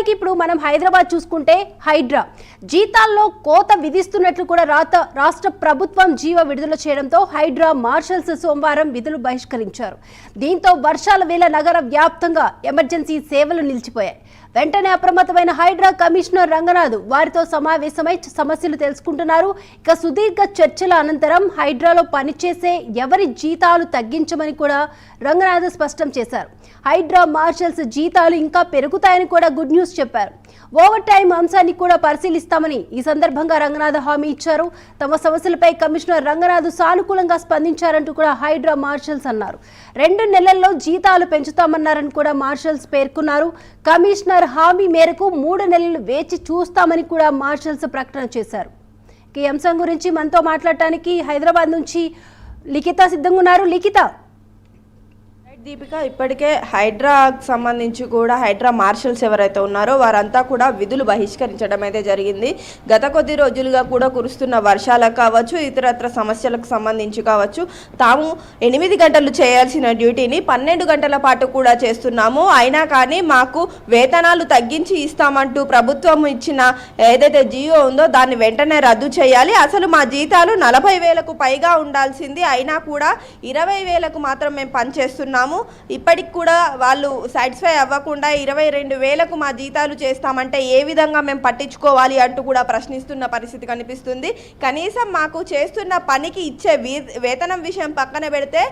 నిజానికి ఇప్పుడు మనం హైదరాబాద్ చూసుకుంటే హైడ్రా జీతాల్లో కోత విధిస్తున్నట్లు కూడా రాత రాష్ట్ర ప్రభుత్వం జీవ విడుదల చేయడంతో హైడ్రా మార్షల్స్ సోమవారం విధులు బహిష్కరించారు. దీంతో వర్షాల వేళ నగర వ్యాప్తంగా ఎమర్జెన్సీ సేవలు నిలిచిపోయాయి. వెంటనే అప్రమత్తమైన హైడ్రా కమిషనర్ రంగనాథ్ వారితో సమావేశమై సమస్యలు తెలుసుకుంటున్నారు. ఇక సుదీర్ఘ చర్చల అనంతరం హైడ్రాలో పనిచేసే ఎవరి జీతాలు తగ్గించమని కూడా రంగనాథ్ స్పష్టం చేశారు. హైడ్రా మార్షల్స్ జీతాలు ఇంకా పెరుగుతాయని కూడా గుడ్ న్యూస్ చెప్పారు. ఓవర్ టైం అంశాన్ని కూడా పరిశీలిస్తామని ఈ సందర్భంగా రంగనాథ్ హామీ ఇచ్చారు. తమ సమస్యలపై కమిషనర్ రంగనాథ్ సానుకూలంగా స్పందించారంటూ కూడా హైడ్రా మార్షల్స్ అన్నారు. రెండు నెలల్లో జీతాలు పెంచుతామన్నారని కూడా మార్షల్స్ పేర్కొన్నారు. కమిషనర్ హామీ మేరకు మూడు నెలలు వేచి చూస్తామని కూడా మార్షల్స్ ప్రకటన చేశారు. ఈ అంశం గురించి మనతో మాట్లాడటానికి హైదరాబాద్ నుంచి లిఖిత సిద్ధంగా ఉన్నారు. లిఖిత దీపిక ఇప్పటికే హైడ్రాకు సంబంధించి కూడా హైడ్రా మార్షల్స్ ఎవరైతే ఉన్నారో వారంతా కూడా విధులు బహిష్కరించడం అయితే జరిగింది. గత కొద్ది రోజులుగా కూడా కురుస్తున్న వర్షాలకు కావచ్చు ఇతరత్ర సమస్యలకు సంబంధించి కావచ్చు తాము ఎనిమిది గంటలు చేయాల్సిన డ్యూటీని పన్నెండు గంటల పాటు కూడా చేస్తున్నాము. అయినా కానీ మాకు వేతనాలు తగ్గించి ఇస్తామంటూ ప్రభుత్వం ఇచ్చిన ఏదైతే జియో ఉందో దాన్ని వెంటనే రద్దు చేయాలి. అసలు మా జీతాలు నలభై వేలకు పైగా ఉండాల్సింది. అయినా కూడా ఇరవై వేలకు మాత్రం మేము పనిచేస్తున్నాము. ఇప్పటికి కూడా వాళ్ళు సాటిస్ఫై అవ్వకుండా ఇరవై రెండు వేలకు మా జీతాలు చేస్తామంటే ఏ విధంగా మేము పట్టించుకోవాలి అంటూ కూడా ప్రశ్నిస్తున్న పరిస్థితి కనిపిస్తుంది. కనీసం మాకు చేస్తున్న పనికి ఇచ్చే వేతనం విషయం పక్కన పెడితే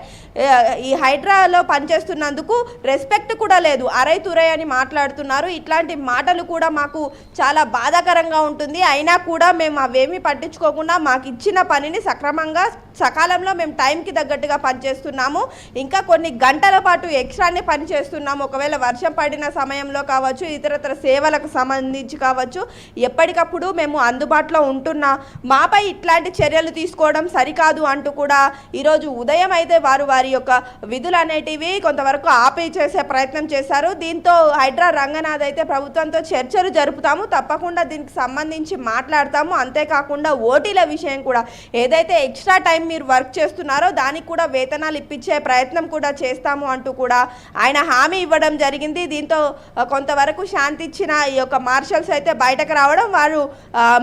ఈ హైడ్రాలో పనిచేస్తున్నందుకు రెస్పెక్ట్ కూడా లేదు. అరై తురై అని మాట్లాడుతున్నారు. ఇట్లాంటి మాటలు కూడా మాకు చాలా బాధాకరంగా ఉంటుంది. అయినా కూడా మేము అవేమీ పట్టించుకోకుండా మాకు ఇచ్చిన పనిని సక్రమంగా సకాలంలో మేము టైంకి తగ్గట్టుగా పనిచేస్తున్నాము. ఇంకా కొన్ని గంటల పాటు ఎక్స్ట్రానే పనిచేస్తున్నాము ఒకవేళ వర్షం పడిన సమయంలో కావచ్చు ఇతరతర సేవలకు సంబంధించి కావచ్చు ఎప్పటికప్పుడు మేము అందుబాటులో ఉంటున్నా. మాపై ఇట్లాంటి చర్యలు తీసుకోవడం సరికాదు అంటూ కూడా ఈరోజు ఉదయం అయితే వారు వారి యొక్క విధులు అనేటివి కొంతవరకు ఆపే చేసే ప్రయత్నం చేశారు. దీంతో హైడ్రా రంగనాథ్ అయితే ప్రభుత్వంతో చర్చలు జరుపుతాము. తప్పకుండా దీనికి సంబంధించి మాట్లాడతాము. అంతేకాకుండా ఓటీల విషయం కూడా. ఏదైతే ఎక్స్ట్రా టైం మీరు వర్క్ చేస్తున్నారో దానికి కూడా వేతనాలు ఇప్పించే ప్రయత్నం కూడా చేస్తాము. అంటూ కూడా ఆయన హామీ ఇవ్వడం జరిగింది. దీంతో కొంతవరకు శాంతి ఇచ్చిన ఈ యొక్క మార్షల్స్ అయితే బయటకు రావడం వారు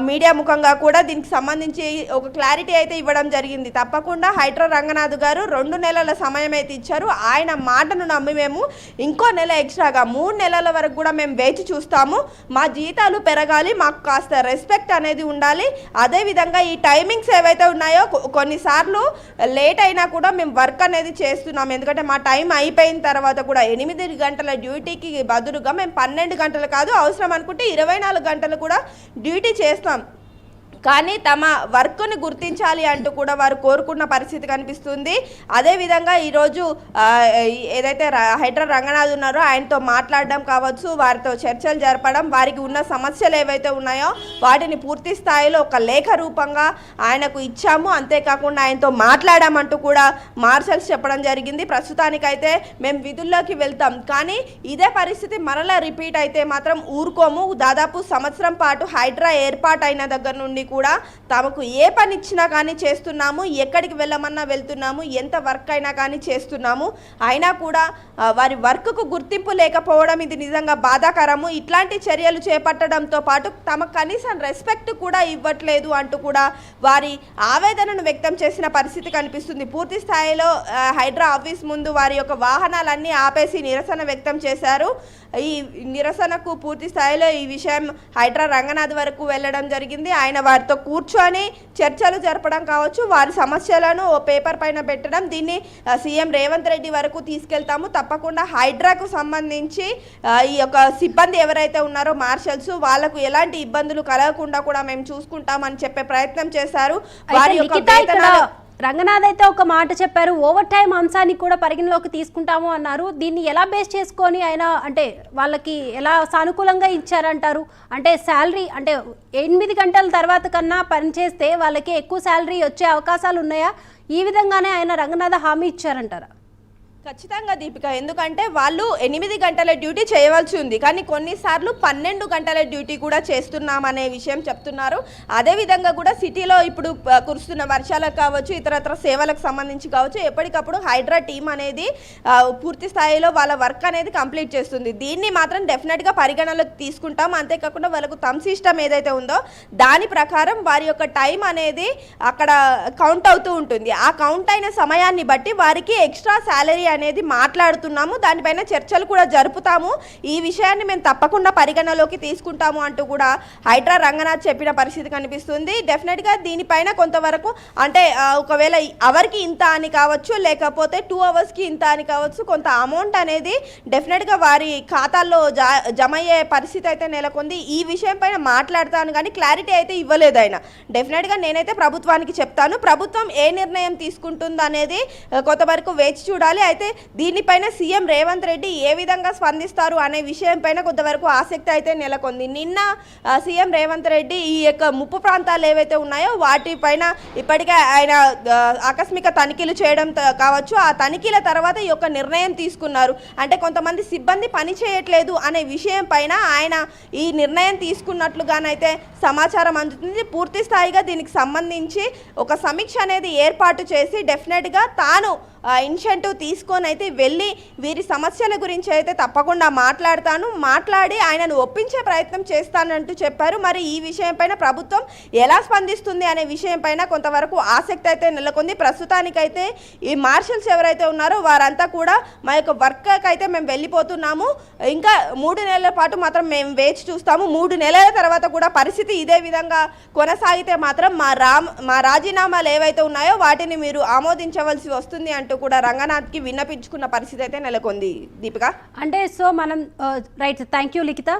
మీడియా ముఖంగా కూడా దీనికి సంబంధించి ఒక క్లారిటీ అయితే ఇవ్వడం జరిగింది. తప్పకుండా హైడ్రో రంగనాథ్ గారు రెండు నెలల సమయం అయితే ఇచ్చారు. ఆయన మాటను నమ్మి మేము ఇంకో నెల ఎక్స్ట్రాగా మూడు నెలల వరకు కూడా మేము వేచి చూస్తాము. మా జీతాలు పెరగాలి మాకు కాస్త రెస్పెక్ట్ అనేది ఉండాలి. అదేవిధంగా ఈ టైమింగ్స్ ఏవైతే ఉన్నాయో కొన్నిసార్లు లేట్ అయినా కూడా మేము వర్క్ అనేది చేస్తున్నాం. ఎందుకంటే మా టైం అయిపోయిన తర్వాత కూడా ఎనిమిది గంటల డ్యూటీకి బదులుగా మేము పన్నెండు గంటలు కాదు అవసరం అనుకుంటే ఇరవై నాలుగు గంటలు కూడా డ్యూటీ చేస్తాం. కానీ తమ వర్క్ని గుర్తించాలి అంటూ కూడా వారు కోరుకున్న పరిస్థితి కనిపిస్తుంది. అదేవిధంగా ఈరోజు ఏదైతే హైడ్రా రంగనాథ్ ఉన్నారో ఆయనతో మాట్లాడడం కావచ్చు వారితో చర్చలు జరపడం వారికి ఉన్న సమస్యలు ఏవైతే ఉన్నాయో వాటిని పూర్తి స్థాయిలో ఒక లేఖ రూపంగా ఆయనకు ఇచ్చాము. అంతేకాకుండా ఆయనతో మాట్లాడామంటూ కూడా మార్షల్స్ చెప్పడం జరిగింది. ప్రస్తుతానికైతే మేము విధుల్లోకి వెళ్తాం. కానీ ఇదే పరిస్థితి మరలా రిపీట్ అయితే మాత్రం ఊరుకోము. దాదాపు సంవత్సరం పాటు హైడ్రా ఏర్పాటు అయిన దగ్గర నుండి కూడా తమకు ఏ పని ఇచ్చినా కానీ చేస్తున్నాము ఎక్కడికి వెళ్ళమన్నా వెళ్తున్నాము ఎంత వర్క్ అయినా కానీ చేస్తున్నాము. అయినా కూడా వారి వర్క్కు గుర్తింపు లేకపోవడం ఇది నిజంగా బాధాకరము. ఇట్లాంటి చర్యలు చేపట్టడంతో పాటు తమ కనీసం రెస్పెక్ట్ కూడా ఇవ్వట్లేదు అంటూ కూడా వారి ఆవేదనను వ్యక్తం చేసిన పరిస్థితి కనిపిస్తుంది. పూర్తి స్థాయిలో హైడ్రా ఆఫీస్ ముందు వారి యొక్క వాహనాలన్నీ ఆపేసి నిరసన వ్యక్తం చేశారు. ఈ నిరసనకు పూర్తి స్థాయిలో ఈ విషయం హైడ్రా రంగనాథ్ వరకు వెళ్ళడం జరిగింది. ఆయన వారి వారితో కూర్చొని చర్చలు జరపడం కావచ్చు వారి సమస్యలను ఓ పేపర్ పైన పెట్టడం దీన్ని సీఎం రేవంత్ రెడ్డి వరకు తీసుకెళ్తాము. తప్పకుండా హైడ్రాకు సంబంధించి ఈ యొక్క సిబ్బంది ఎవరైతే ఉన్నారో మార్షల్స్ వాళ్ళకు ఎలాంటి ఇబ్బందులు కలగకుండా కూడా మేము చూసుకుంటామని చెప్పే ప్రయత్నం చేశారు. వారి యొక్క రంగనాథ్ అయితే ఒక మాట చెప్పారు ఓవర్ టైం అంశాన్ని కూడా పరిగణలోకి తీసుకుంటాము అన్నారు. దీన్ని ఎలా బేస్ చేసుకొని ఆయన అంటే వాళ్ళకి ఎలా సానుకూలంగా ఇచ్చారంటారు? అంటే శాలరీ అంటే ఎనిమిది గంటల తర్వాత కన్నా పనిచేస్తే వాళ్ళకి ఎక్కువ శాలరీ వచ్చే అవకాశాలు ఉన్నాయా? ఈ విధంగానే ఆయన రంగనాథ్ హామీ ఇచ్చారంటారా? ఖచ్చితంగా దీపిక ఎందుకంటే వాళ్ళు ఎనిమిది గంటల డ్యూటీ చేయవలసి ఉంది. కానీ కొన్నిసార్లు పన్నెండు గంటల డ్యూటీ కూడా చేస్తున్నామనే విషయం చెప్తున్నారు. అదేవిధంగా కూడా సిటీలో ఇప్పుడు కురుస్తున్న వర్షాలకు కావచ్చు ఇతరత్ర సేవలకు సంబంధించి కావచ్చు ఎప్పటికప్పుడు హైడ్రా టీం అనేది పూర్తి స్థాయిలో వాళ్ళ వర్క్ అనేది కంప్లీట్ చేస్తుంది. దీన్ని మాత్రం డెఫినెట్గా పరిగణలోకి తీసుకుంటాం. అంతేకాకుండా వాళ్ళకు తమ్ సిస్టమ్ ఏదైతే ఉందో దాని ప్రకారం వారి యొక్క టైం అనేది అక్కడ కౌంట్ అవుతూ ఉంటుంది. ఆ కౌంట్ అయిన సమయాన్ని బట్టి వారికి ఎక్స్ట్రా శాలరీ అనేది మాట్లాడుతున్నాము దానిపైన చర్చలు కూడా జరుపుతాము. ఈ విషయాన్ని మేము తప్పకుండా పరిగణలోకి తీసుకుంటాము అంటూ కూడా హైడ్రా రంగనాథ్ చెప్పిన పరిస్థితి కనిపిస్తుంది. డెఫినెట్గా దీనిపైన కొంతవరకు అంటే ఒకవేళ అవర్కి ఇంత అని కావచ్చు లేకపోతే టూ అవర్స్కి ఇంత అని కావచ్చు కొంత అమౌంట్ అనేది డెఫినెట్గా వారి ఖాతాల్లో జా జమ అయ్యే పరిస్థితి అయితే నెలకొంది. ఈ విషయం పైన మాట్లాడతాను కానీ క్లారిటీ అయితే ఇవ్వలేదు ఆయన. డెఫినెట్గా నేనైతే ప్రభుత్వానికి చెప్తాను. ప్రభుత్వం ఏ నిర్ణయం తీసుకుంటుంది అనేది కొంతవరకు వేచి చూడాలి. అయితే దీనిపైన సీఎం రేవంత్ రెడ్డి ఏ విధంగా స్పందిస్తారు అనే విషయం పైన కొంతవరకు ఆసక్తి అయితే నెలకొంది. నిన్న సీఎం రేవంత్ రెడ్డి ఈ యొక్క ముప్పు ప్రాంతాలు ఏవైతే ఉన్నాయో వాటిపైన ఇప్పటికే ఆయన ఆకస్మిక తనిఖీలు చేయడం కావచ్చు. ఆ తనిఖీల తర్వాత ఈ యొక్క నిర్ణయం తీసుకున్నారు. అంటే కొంతమంది సిబ్బంది పని చేయట్లేదు అనే విషయం పైన ఆయన ఈ నిర్ణయం తీసుకున్నట్లుగానైతే సమాచారం అందుతుంది. పూర్తి స్థాయిగా దీనికి సంబంధించి ఒక సమీక్ష అనేది ఏర్పాటు చేసి డెఫినెట్గా తాను ఇన్షెంటివ్ తీసుకొని అయితే వెళ్ళి వీరి సమస్యల గురించి అయితే తప్పకుండా మాట్లాడతాను. మాట్లాడి ఆయనను ఒప్పించే ప్రయత్నం చేస్తానంటూ చెప్పారు. మరి ఈ విషయం పైన ప్రభుత్వం ఎలా స్పందిస్తుంది అనే విషయం పైన కొంతవరకు ఆసక్తి అయితే నెలకొంది. ప్రస్తుతానికైతే ఈ మార్షల్స్ ఎవరైతే ఉన్నారో వారంతా కూడా మా యొక్క వర్క్కి అయితే మేము వెళ్ళిపోతున్నాము. ఇంకా మూడు నెలల పాటు మాత్రం మేము వేచి చూస్తాము. మూడు నెలల తర్వాత కూడా పరిస్థితి ఇదే విధంగా కొనసాగితే మాత్రం మా రామ్ మా రాజీనామాలు ఏవైతే ఉన్నాయో వాటిని మీరు ఆమోదించవలసి వస్తుంది అంటూ కూడా రంగనాథ్కి విన్నపించుకున్న పరిస్థితి అయితే నెలకొంది దీపిక. అంటే సో మనం రైట్ థ్యాంక్ యూ లిఖిత